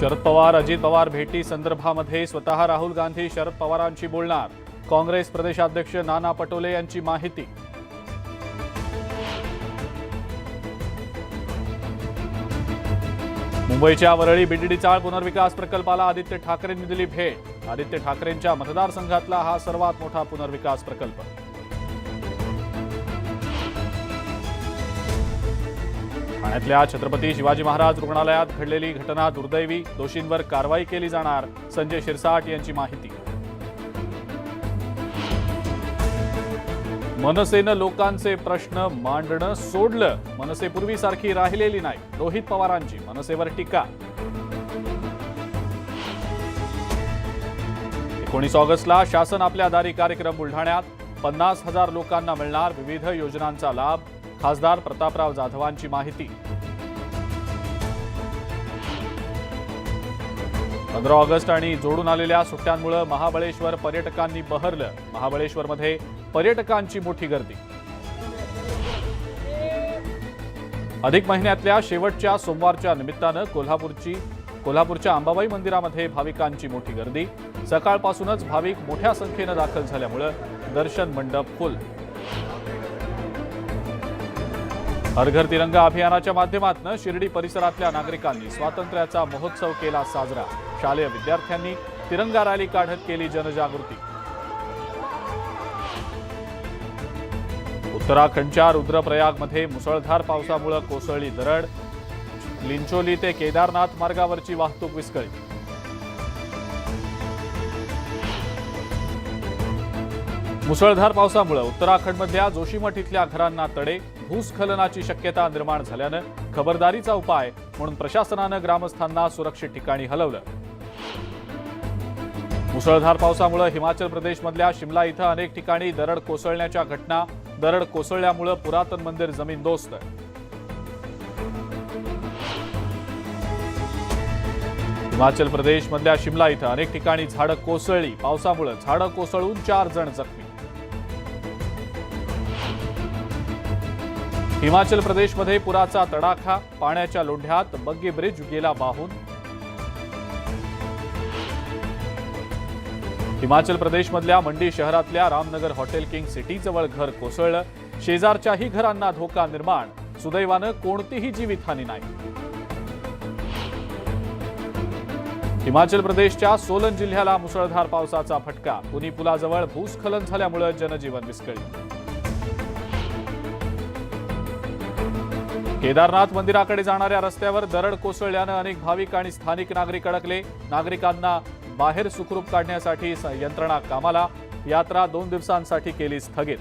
शरद पवार अजित पवार भेटी संदर्भामध्ये स्वतः राहुल गांधी शरद पवारांशी बोलणार. काँग्रेस प्रदेशाध्यक्ष नाना पटोले यांची माहिती. मुंबईच्या वरळी बीडीडी चाळ पुनर्विकास प्रकल्पाला आदित्य ठाकरेंनी दिली भेट. आदित्य ठाकरेंच्या मतदारसंघातला हा सर्वात मोठा पुनर्विकास प्रकल्प. ठाण्यातल्या छत्रपती शिवाजी महाराज रुग्णालयात घडलेली घटना दुर्दैवी. दोषींवर कारवाई केली जाणार. संजय शिरसाट यांची माहिती. मनसेनं लोकांचे प्रश्न मांडणं सोडलं. मनसे पूर्वीसारखी राहिलेली नाही. रोहित पवारांची मनसेवर टीका. एकोणीस ऑगस्टला शासन आपल्या दारी कार्यक्रम बुलढाण्यात. पन्नास हजार लोकांना मिळणार विविध योजनांचा लाभ. खासदार प्रतापराव जाधवांची माहिती. पंधरा ऑगस्ट आणि जोडून आलेल्या सुट्ट्यांमुळे महाबळेश्वर पर्यटकांनी बहरलं. महाबळेश्वरमध्ये पर्यटकांची मोठी गर्दी. अधिक महिन्यातल्या शेवटच्या सोमवारच्या निमित्तानं कोल्हापूरची कोल्हापूरच्या अंबाबाई मंदिरामध्ये भाविकांची मोठी गर्दी. सकाळपासूनच भाविक मोठ्या संख्येनं दाखल झाल्यामुळं दर्शन मंडप फुल. हर घर तिरंगा अभियानाच्या माध्यमातून शिर्डी परिसरातल्या नागरिकांनी स्वातंत्र्याचा महोत्सव केला साजरा. शालेय विद्यार्थ्यांनी तिरंगा रॅली काढत केली जनजागृती. उत्तराखंडच्या रुद्रप्रयागमध्ये मुसळधार पावसामुळे कोसळली दरड. लिंचोली ते केदारनाथ मार्गावरची वाहतूक विस्कळीत. मुसळधार पावसामुळे उत्तराखंडमधल्या जोशीमठ इथल्या घरांना तडे भूस्खलनाची शक्यता निर्माण झाल्यानं खबरदारीचा उपाय म्हणून प्रशासनानं ग्रामस्थांना सुरक्षित ठिकाणी हलवलं. मुसळधार पावसामुळे हिमाचल प्रदेशमधल्या शिमला इथं अनेक ठिकाणी दरड कोसळण्याच्या घटना दरड कोसळल्यामुळे पुरातन मंदिर जमीनदोस्त हिमाचल प्रदेशमधल्या शिमला इथं अनेक ठिकाणी झाडं कोसळली. पावसामुळे झाडं कोसळून चार जण जखमी. हिमाचल प्रदेशमध्ये पुराचा तडाखा पाण्याच्या लोढ्यात बग्गी ब्रिज गेला वाहून. हिमाचल प्रदेशमधल्या मंडी शहरातल्या रामनगर हॉटेल किंग सिटी जवळ घर कोसळलं. शेजारच्याही घरांना धोका निर्माण. सुदैवानं कोणतीही जीवितहानी नाही. हिमाचल प्रदेशच्या सोलन जिल्ह्याला मुसळधार पावसाचा फटका. पुनी पुलाजवळ भूस्खलन झाल्यामुळे जनजीवन विस्कळीत. केदारनाथ मंदिराकडे जाणाऱ्या रस्त्यावर दरड कोसळल्यानं अनेक भाविक आणि स्थानिक नागरिक अडकले. नागरिकांना बाहेर सुखरूप काढण्यासाठी यंत्रणा कामाला यात्रा दोन दिवसांसाठी केली स्थगित.